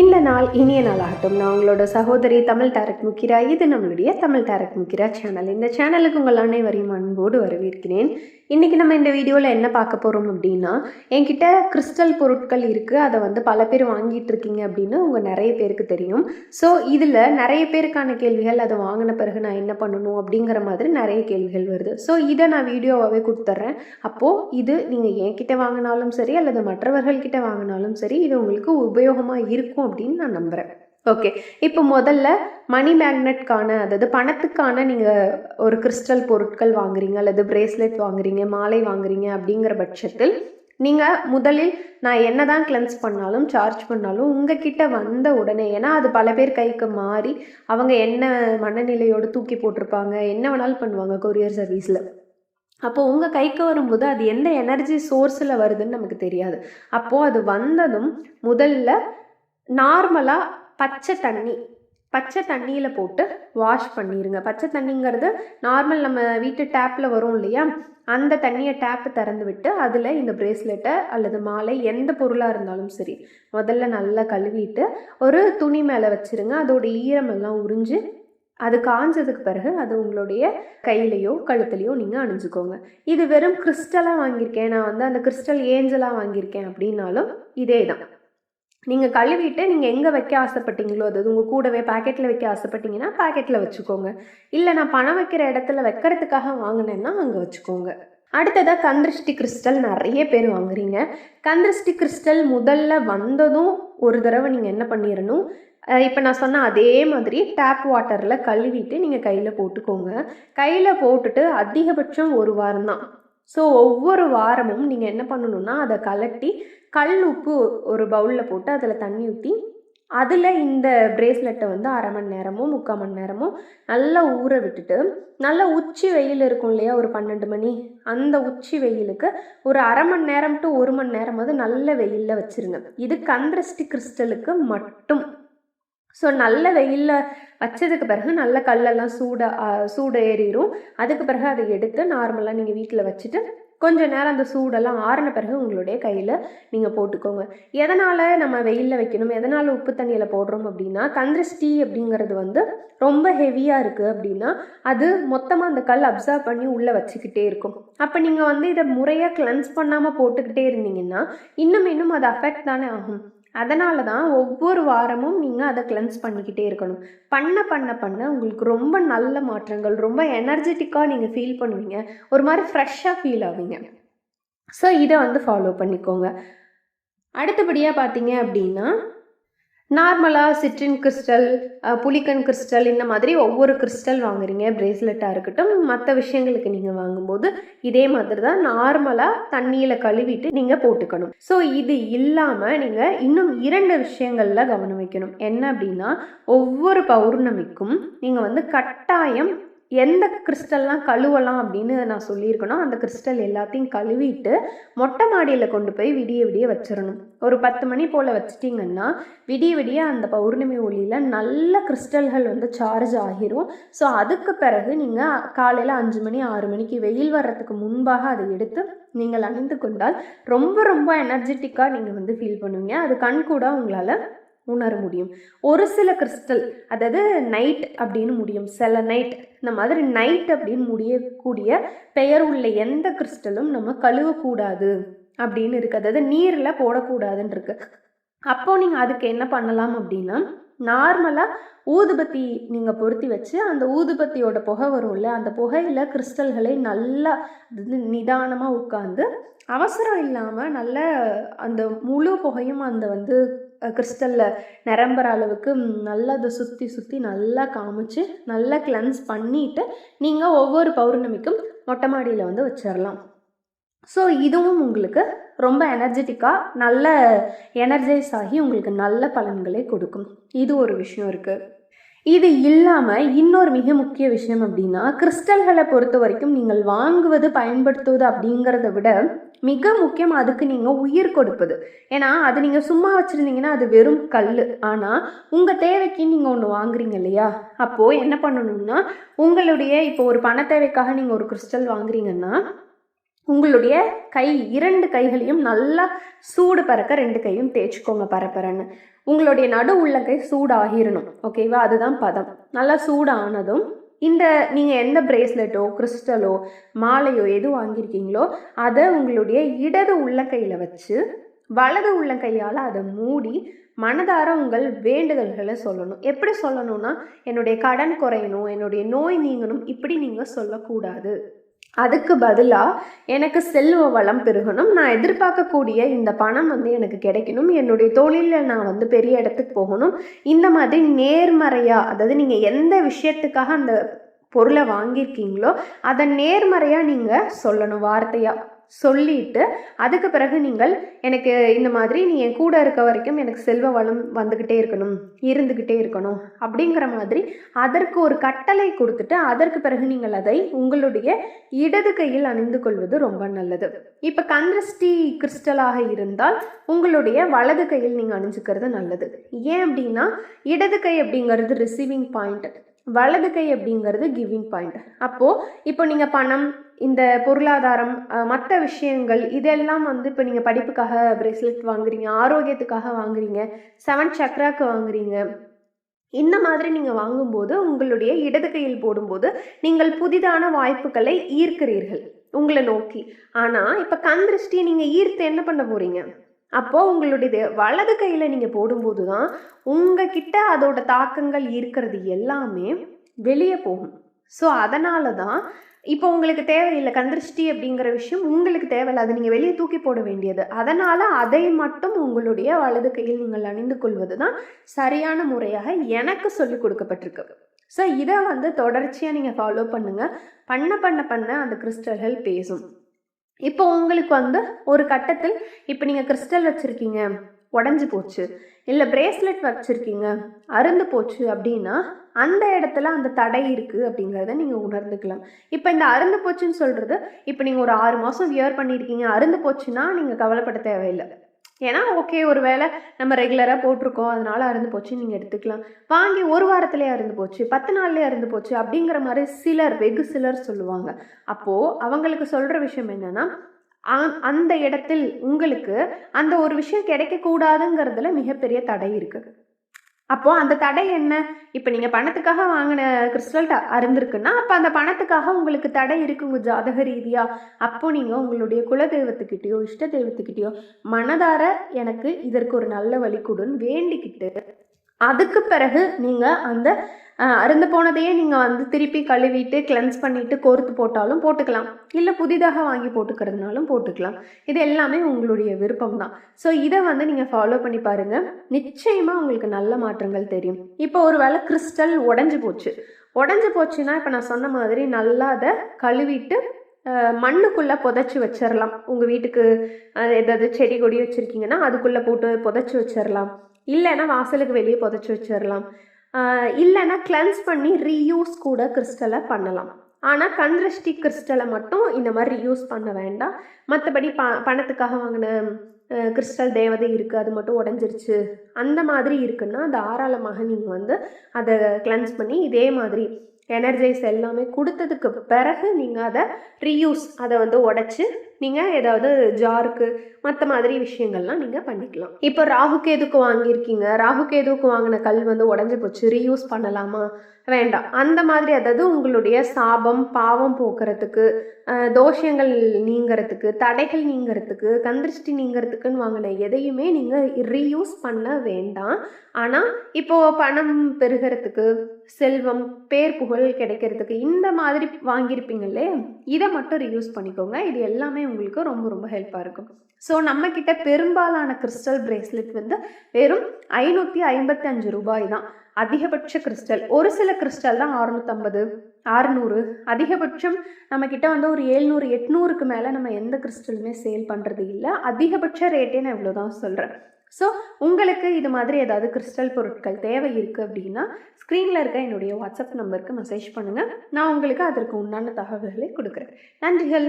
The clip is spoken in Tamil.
இந்த நாள் இனிய நாளாகட்டும். நான் உங்களோட சகோதரி தமிழ் டேரக்ட் முக்கிரா. இது நம்மளுடைய தமிழ் டேரக்ட் முக்கிரா சேனல். இந்த சேனலுக்கு உங்கள் அனைவரையும் அன்போடு வரவேற்கிறேன். இன்றைக்கி நம்ம இந்த வீடியோவில் என்ன பார்க்க போகிறோம் அப்படின்னா என்கிட்ட கிறிஸ்டல் பொருட்கள் இருக்குது அதை வந்து பல பேர் வாங்கிட்டு இருக்கீங்க அப்படின்னு உங்கள் நிறைய பேருக்கு தெரியும். ஸோ இதில் நிறைய பேருக்கான கேள்விகள் அதை வாங்கின பிறகு நான் என்ன பண்ணணும் அப்படிங்கிற மாதிரி நிறைய கேள்விகள் வருது. ஸோ இதை நான் வீடியோவாகவே கொடுத்துட்றேன் அப்போது இது நீங்கள் என்கிட்ட வாங்கினாலும் சரி அல்லது மற்றவர்கள்கிட்ட வாங்கினாலும் சரி இது உங்களுக்கு உபயோகமாக இருக்கும் அப்படின்னு நான் நம்புகிறேன் ஓகே இப்போ முதல்ல மணி மேக்னெட்கான அதாவது பணத்துக்கான நீங்கள் ஒரு கிறிஸ்டல் பொருட்கள் வாங்குறீங்க அல்லது பிரேஸ்லெட் வாங்குறீங்க மாலை வாங்குறீங்க அப்படிங்கிற பட்சத்தில் நீங்கள் முதலில் நான் என்ன தான் கிளென்ஸ் பண்ணாலும் சார்ஜ் பண்ணாலும் உங்ககிட்ட வந்த உடனே ஏன்னா அது பல பேர் கைக்கு மாறி அவங்க என்ன மனநிலையோடு தூக்கி போட்டிருப்பாங்க என்ன வேணாலும் பண்ணுவாங்க கொரியர் சர்வீஸில் அப்போ உங்கள் கைக்கு வரும்போது அது எந்த எனர்ஜி சோர்ஸில் வருதுன்னு நமக்கு தெரியாது. அப்போது அது வந்ததும் முதல்ல நார்மலாக பச்சை தண்ணி பச்சை தண்ணியில் போட்டு வாஷ் பண்ணிடுங்க பச்சை தண்ணிங்கிறது நார்மல் நம்ம வீட்டு டேப்பில் வரும் இல்லையா? அந்த தண்ணியை டேப்பு திறந்து விட்டு அதில் இந்த பிரேஸ்லெட்டை அல்லது மாலை எந்த பொருளாக இருந்தாலும் சரி முதல்ல நல்லா கழுவிட்டு ஒரு துணி மேலே வச்சுருங்க. அதோட ஈரமெல்லாம் உறிஞ்சு அது காஞ்சதுக்கு பிறகு அது உங்களுடைய கையிலையோ கழுத்துலையோ நீங்கள் அணிஞ்சுக்கோங்க. இது வெறும் கிறிஸ்டலாக வாங்கியிருக்கேன். நான் வந்து அந்த கிறிஸ்டல் ஏஞ்சலாக வாங்கியிருக்கேன் அப்படின்னாலும் இதே தான் நீங்கள் கழுவிட்டு நீங்கள் எங்கே வைக்க ஆசைப்பட்டீங்களோ அது உங்கள் கூடவே பாக்கெட்டில் வைக்க ஆசைப்பட்டீங்கன்னா பேக்கெட்டில் வச்சுக்கோங்க. இல்லை நான் பணம் வைக்கிற இடத்துல வைக்கிறதுக்காக வாங்கினேன்னா அங்கே வச்சுக்கோங்க. அடுத்ததாக கந்திருஷ்டி கிறிஸ்டல் நிறைய பேர் வாங்குறீங்க. கந்திருஷ்டி கிறிஸ்டல் முதல்ல வந்ததும் ஒரு தடவை நீங்கள் என்ன பண்ணிடணும் இப்போ நான் சொன்ன அதே மாதிரி டேப் வாட்டரில் கழுவிட்டு நீங்கள் கையில் போட்டுக்கோங்க. கையில் போட்டுட்டு அதிகபட்சம் ஒரு வாரம் தான். ஸோ ஒவ்வொரு வாரமும் நீங்கள் என்ன பண்ணணுன்னா அதை கலட்டி கல் உப்பு ஒரு பவுலில் போட்டு அதில் தண்ணி ஊற்றி அதில் இந்த பிரேஸ்லெட்டை வந்து அரை மணி நேரமோ முக்கால் மணி நேரமோ நல்லா ஊற விட்டுட்டு நல்லா உச்சி வெயில் இருக்கும் இல்லையா ஒரு பன்னெண்டு மணி அந்த உச்சி வெயிலுக்கு ஒரு அரை மணி நேரம் டு ஒரு மணி நேரமாவது நல்ல வெயிலில் வச்சுருங்க. இது கந்திரஸ்டி கிறிஸ்டலுக்கு மட்டும். ஸோ நல்ல வெயிலில் வச்சதுக்கு பிறகு நல்ல கல்லெல்லாம் சூட சூடு ஏறிடும் அதுக்கு பிறகு அதை எடுத்து நார்மலாக நீங்கள் வீட்டில் வச்சுட்டு கொஞ்ச நேரம் அந்த சூடெல்லாம் ஆறின பிறகு உங்களுடைய கையில் நீங்கள் போட்டுக்கோங்க. எதனால் நம்ம வெயிலில் வைக்கணும்? எதனால் உப்பு தண்ணியில் போடுறோம் அப்படின்னா கந்திரஸ்டி அப்படிங்கிறது வந்து ரொம்ப ஹெவியாக இருக்குது அப்படின்னா அது மொத்தமாக அந்த கல் அப்சர்வ் பண்ணி உள்ளே வச்சுக்கிட்டே இருக்கும். அப்போ நீங்கள் வந்து இதை முறையாக கிளென்ஸ் பண்ணாமல் போட்டுக்கிட்டே இருந்தீங்கன்னா இன்னும் இன்னும் அது அஃபெக்ட் தானே ஆகும். அதனால தான் ஒவ்வொரு வாரமும் நீங்கள் அதை கிளென்ஸ் பண்ணிக்கிட்டே இருக்கணும். பண்ண பண்ண பண்ண உங்களுக்கு ரொம்ப நல்ல மாற்றங்கள் ரொம்ப எனர்ஜெட்டிக்காக நீங்கள் ஃபீல் பண்ணுவீங்க. ஒரு மாதிரி ஃப்ரெஷ்ஷாக ஃபீல் ஆவீங்க. ஸோ இதை வந்து ஃபாலோ பண்ணிக்கோங்க. அடுத்தபடியாக பார்த்தீங்க அப்படின்னா நார்மலாக சிட்ரின் கிறிஸ்டல் புலிக்கன் கிறிஸ்டல் இந்த மாதிரி ஒவ்வொரு கிறிஸ்டல் வாங்குறீங்க பிரேஸ்லெட்டாக இருக்கட்டும் மற்ற விஷயங்களுக்கு நீங்கள் வாங்கும்போது இதே மாதிரி தான் நார்மலாக தண்ணியில் கழுவிட்டு நீங்கள் போட்டுக்கணும். ஸோ இது இல்லாமல் நீங்கள் இன்னும் இரண்டு விஷயங்களில் கவனம் வைக்கணும். என்ன அப்படின்னா ஒவ்வொரு பௌர்ணமிக்கும் நீங்கள் வந்து கட்டாயம் எந்த கிறிஸ்டல்லாம் கழுவலாம் அப்படின்னு நான் சொல்லியிருக்கேனோ அந்த கிறிஸ்டல் எல்லாத்தையும் கழுவிட்டு மொட்டை மாடியில் கொண்டு போய் விடிய விடிய வச்சிடணும் ஒரு பத்து மணி போல் வச்சிட்டிங்கன்னா விடிய விடிய அந்த பௌர்ணமி ஒளியில் நல்ல கிறிஸ்டல்கள் வந்து சார்ஜ் ஆகிரும். ஸோ அதுக்கு பிறகு நீங்கள் காலையில் அஞ்சு மணி ஆறு மணிக்கு வெயில் வர்றதுக்கு முன்பாக அதை எடுத்து நீங்கள் அணிந்து கொண்டால் ரொம்ப ரொம்ப எனர்ஜெட்டிக்காக நீங்கள் வந்து ஃபீல் பண்ணுவீங்க. அது கண் கூட உங்களால் உணர முடியும். ஒரு சில கிறிஸ்டல் அதாவது நைட் அப்படின்னு முடியும். சில நைட் இந்த மாதிரி நைட் அப்படின்னு முடியக்கூடிய பெயர் உள்ள எந்த கிறிஸ்டலும் நம்ம கழுவக்கூடாது அப்படின்னு இருக்குது அதாவது நீரில் போடக்கூடாதுன்னு இருக்கு. அப்போ நீங்கள் அதுக்கு என்ன பண்ணலாம் அப்படின்னா நார்மலாக ஊதுபத்தி நீங்கள் பொருத்தி வச்சு அந்த ஊதுபத்தியோட புகை வரும்ல அந்த புகையில் கிறிஸ்டல்களை நல்லா நிதானமாக உட்காந்து அவசரம் இல்லாமல் நல்ல அந்த முழு புகையும் அந்த வந்து கிறிஸ்டலில் நிரம்புற அளவுக்கு நல்லா அதை சுற்றி சுற்றி நல்லா காமிச்சு நல்லா கிளன்ஸ் பண்ணிவிட்டு நீங்கள் ஒவ்வொரு பௌர்ணமிக்கும் மொட்டை மாடியில் வந்து வச்சிடலாம் ஸோ இதுவும் உங்களுக்கு ரொம்ப எனர்ஜெட்டிக்காக நல்ல எனர்ஜைஸ் ஆகி உங்களுக்கு நல்ல பலன்களை கொடுக்கும். இது ஒரு விஷயம் இருக்குது இது இல்லாமல் இன்னொரு மிக முக்கிய விஷயம் அப்படின்னா கிறிஸ்டல்களை பொறுத்த வரைக்கும் நீங்கள் வாங்குவது பயன்படுத்துவது அப்படிங்கிறத விட மிக முக்கியம் அதுக்கு நீங்கள் உயிர் கொடுப்பது. ஏன்னா அது நீங்கள் சும்மா வச்சுருந்தீங்கன்னா அது வெறும் கல் ஆனால் உங்கள் தேவைக்கு நீங்கள் ஒன்று வாங்குறீங்க இல்லையா? அப்போது என்ன பண்ணணும்னா உங்களுடைய இப்போ ஒரு பண தேவைக்காக நீங்கள் ஒரு கிறிஸ்டல் வாங்குறீங்கன்னா உங்களுடைய கை இரண்டு கைகளையும் நல்லா சூடு பறக்க ரெண்டு கையும் தேய்ச்சிக்கோங்க பரப்பரன்னு. உங்களுடைய நடு உள்ளங்கை சூடாகிடணும் ஓகேவா அதுதான் பதம். நல்லா சூடானதும் இந்த நீங்கள் எந்த பிரேஸ்லெட்டோ கிறிஸ்டலோ மாலையோ எது வாங்கியிருக்கீங்களோ அதை உங்களுடைய இடது உள்ளங்கையில் வச்சு வலது உள்ளங்கையால் அதை மூடி மனதார உங்கள் வேண்டுதல்களை சொல்லணும். எப்படி சொல்லணும்னா என்னுடைய கடன் குறையணும் என்னுடைய நோய் நீங்கணும் இப்படி நீங்கள் சொல்லக்கூடாது. அதுக்கு பதிலாக எனக்கு செல்வ வளம் பெருகணும். நான் எதிர்பார்க்கக்கூடிய இந்த பணம் வந்து எனக்கு கிடைக்கணும். என்னுடைய தொழிலில் நான் வந்து பெரிய இடத்துக்கு போகணும். இந்த மாதிரி நேர்மறையாக அதாவது நீங்கள் எந்த விஷயத்துக்காக அந்த பொருளை வாங்கியிருக்கீங்களோ அதை நேர்மறையாக நீங்கள் சொல்லணும் வார்த்தையாக சொல்லிட்டு அதுக்கு பிறகு நீங்கள் எனக்கு இந்த மாதிரி நீ என் கூட இருக்க வரைக்கும் எனக்கு செல்வ வளம் வந்துக்கிட்டே இருக்கணும் இருந்துக்கிட்டே இருக்கணும் அப்படிங்கிற மாதிரி அதற்கு ஒரு கட்டளை கொடுத்துட்டு அதற்கு பிறகு நீங்கள் அதை உங்களுடைய இடது கையில் அணிந்து கொள்வது ரொம்ப நல்லது. இப்போ கந்திருஷ்டி கிறிஸ்டலாக இருந்தால் உங்களுடைய வலது கையில் நீங்கள் அணிஞ்சுக்கிறது நல்லது. ஏன் அப்படின்னா இடது கை அப்படிங்கிறது ரிசீவிங் பாயிண்ட் வலது கை அப்படிங்கிறது கிவிங் பாயிண்ட் அப்போது இப்போ நீங்கள் பணம் இந்த பொருளாதாரம் மற்ற விஷயங்கள் இதெல்லாம் வந்து இப்போ நீங்கள் படிப்புக்காக பிரேஸ்லெட் வாங்குறீங்க ஆரோக்கியத்துக்காக வாங்குறீங்க செவன் சக்ராக்கு வாங்குறீங்க. இந்த மாதிரி நீங்கள் வாங்கும்போது உங்களுடைய இடது கையில் போடும்போது நீங்கள் புதிதான வாய்ப்புகளை ஈர்க்கிறீர்கள் உங்களை நோக்கி. ஆனால் இப்போ கண் நீங்கள் ஈர்த்து என்ன பண்ண போகிறீங்க அப்போது உங்களுடைய வலது கையில் நீங்கள் போடும்போது தான் உங்ககிட்ட அதோட தாக்கங்கள் ஈர்க்கிறது எல்லாமே வெளியே போகும். ஸோ அதனால தான் இப்போ உங்களுக்கு தேவையில்லை கந்திருஷ்டி அப்படிங்கிற விஷயம் உங்களுக்கு தேவையில்லை. அதை நீங்கள் வெளியே தூக்கி போட வேண்டியது. அதனால் அதை மட்டும் உங்களுடைய வலது கையில் நீங்கள் அணிந்து கொள்வது தான் சரியான முறையாக எனக்கு சொல்லி கொடுக்கப்பட்டிருக்கு. ஸோ இதை வந்து தொடர்ச்சியாக நீங்கள் ஃபாலோ பண்ணுங்கள் பண்ண பண்ண பண்ண அந்த கிறிஸ்டல்கள் பேசும். இப்போ உங்களுக்கு வந்து ஒரு கட்டத்தில் இப்போ நீங்கள் கிறிஸ்டல் வச்சுருக்கீங்க உடஞ்சி போச்சு. இல்லை பிரேஸ்லெட் வச்சுருக்கீங்க அருந்து போச்சு அப்படின்னா அந்த இடத்துல அந்த தடை இருக்குது அப்படிங்கிறத நீங்கள் உணர்ந்துக்கலாம். இப்போ இந்த அருந்து போச்சுன்னு சொல்கிறது இப்போ நீங்கள் ஒரு ஆறு மாதம் வியர் பண்ணியிருக்கீங்க அருந்து போச்சுன்னா நீங்கள் கவலைப்பட தேவையில்லை. ஏன்னா ஓகே ஒரு வேளை நம்ம ரெகுலராக போட்டிருக்கோம் அதனால அருந்து போச்சு நீங்கள் எடுத்துக்கலாம். வாங்கி ஒரு வாரத்துலேயே அருந்து போச்சு பத்து நாள்லேயே அருந்து போச்சு அப்படிங்கிற மாதிரி சிலர் வெகு சிலர் சொல்லுவாங்க. அப்போது அவங்களுக்கு சொல்கிற விஷயம் என்னென்னா அந்த இடத்தில் உங்களுக்கு அந்த ஒரு விஷயம் கிடைக்கக்கூடாதுங்கிறதுல மிகப்பெரிய தடை இருக்குது. அப்போது அந்த தடை என்ன? இப்போ நீங்கள் பணத்துக்காக வாங்கின கிறிஸ்டல் அருந்திருக்குன்னா அப்போ அந்த பணத்துக்காக உங்களுக்கு தடை இருக்குது உங்கள் ஜாதக ரீதியாக அப்போ நீங்கள் உங்களுடைய குலதெய்வத்துக்கிட்டேயோ இஷ்ட தெய்வத்துக்கிட்டேயோ மனதார எனக்கு இதற்கு ஒரு நல்ல வழி கொடுன்னு வேண்டிக்கிட்டு அதுக்கு பிறகு நீங்கள் அந்த அருந்து போனதையே நீங்கள் வந்து திருப்பி கழுவிட்டு கிளென்ஸ் பண்ணிவிட்டு கோர்த்து போட்டாலும் போட்டுக்கலாம். இல்லை புதிதாக வாங்கி போட்டுக்கிறதுனாலும் போட்டுக்கலாம். இது எல்லாமே உங்களுடைய விருப்பம் தான் ஸோ இதை வந்து நீங்கள் ஃபாலோ பண்ணி பாருங்கள் நிச்சயமாக உங்களுக்கு நல்ல மாற்றங்கள் தெரியும். இப்போ ஒரு வேளை கிறிஸ்டல் உடஞ்சி போச்சு. உடஞ்சி போச்சுன்னா இப்போ நான் சொன்ன மாதிரி நல்லா அதை கழுவிட்டு மண்ணுக்குள்ளே புதைச்சி வச்சிடலாம் உங்கள் வீட்டுக்கு ஏதாவது செடி கொடி வச்சுருக்கீங்கன்னா அதுக்குள்ளே போட்டு புதைச்சி வச்சிடலாம் இல்லைன்னா வாசலுக்கு வெளியே புதைச்சி வச்சிடலாம் இல்லைன்னா கிளென்ஸ் பண்ணி ரீயூஸ் கூட கிறிஸ்டலை பண்ணலாம். ஆனால் கண்திருஷ்டி கிறிஸ்டலை மட்டும் இந்த மாதிரி யூஸ் பண்ண வேண்டாம். மற்றபடி ப பணத்துக்காக வாங்கின கிறிஸ்டல் தேவதை இருக்குது அது மட்டும் உடஞ்சிருச்சு. அந்த மாதிரி இருக்குன்னா தாராளமாக நீங்கள் வந்து அதை கிளென்ஸ் பண்ணி இதே மாதிரி எனர்ஜைஸ் எல்லாமே கொடுத்ததுக்கு பிறகு நீங்கள் அதை ரீயூஸ் அதை வந்து உடச்சி நீங்கள் ஏதாவது ஜாருக்கு மற்ற மாதிரி விஷயங்கள்லாம் நீங்கள் பண்ணிக்கலாம். இப்போ ராகுக்கு எதுக்கு வாங்கியிருக்கீங்க. ராகுக்கு கேதுவுக்கு வாங்கின கல் வந்து உடஞ்சி போச்சு. ரீயூஸ் பண்ணலாமா? வேண்டாம். அந்த மாதிரி அதாவது உங்களுடைய சாபம் பாவம் போக்குறதுக்கு தோஷங்கள் நீங்கிறதுக்கு தடைகள் நீங்கிறதுக்கு கந்திருஷ்டி நீங்கிறதுக்குன்னு வாங்கின எதையுமே நீங்கள் ரீயூஸ் பண்ண வேண்டாம். ஆனால் இப்போது பணம் பெருகிறதுக்கு செல்வம் பேர் புகழ் கிடைக்கிறதுக்கு இந்த மாதிரி வாங்கியிருப்பீங்களே இதை மட்டும் ரீயூஸ் பண்ணிக்கோங்க. இது எல்லாமே உங்களுக்கு ரொம்ப ரொம்ப ஹெல்ப்பாக இருக்கும். ஸோ நம்மக்கிட்ட பெரும்பாலான கிறிஸ்டல் பிரேஸ்லெட் வந்து வெறும் ஐநூற்றி ஐம்பத்தி அஞ்சு ரூபாய் தான். அதிகபட்ச கிறிஸ்டல் ஒரு சில கிறிஸ்டல் தான் அறுநூற்றம்பது அறுநூறு. அதிகபட்சம் நம்மக்கிட்ட வந்து ஒரு ஏழ்நூறு எட்நூறுக்கு மேலே நம்ம எந்த கிறிஸ்டலுமே சேல் பண்ணுறது இல்லை. அதிகபட்ச ரேட்டே நான் இவ்வளோ தான் சொல்கிறேன் ஸோ உங்களுக்கு இது மாதிரி ஏதாவது கிறிஸ்டல் பொருட்கள் தேவை இருக்குது அப்படின்னா ஸ்க்ரீனில் இருக்க என்னுடைய வாட்ஸ்அப் நம்பருக்கு மெசேஜ் பண்ணுங்கள் நான் உங்களுக்கு அதற்கு உண்டான தகவல்களை கொடுக்குறேன். நன்றிகள்.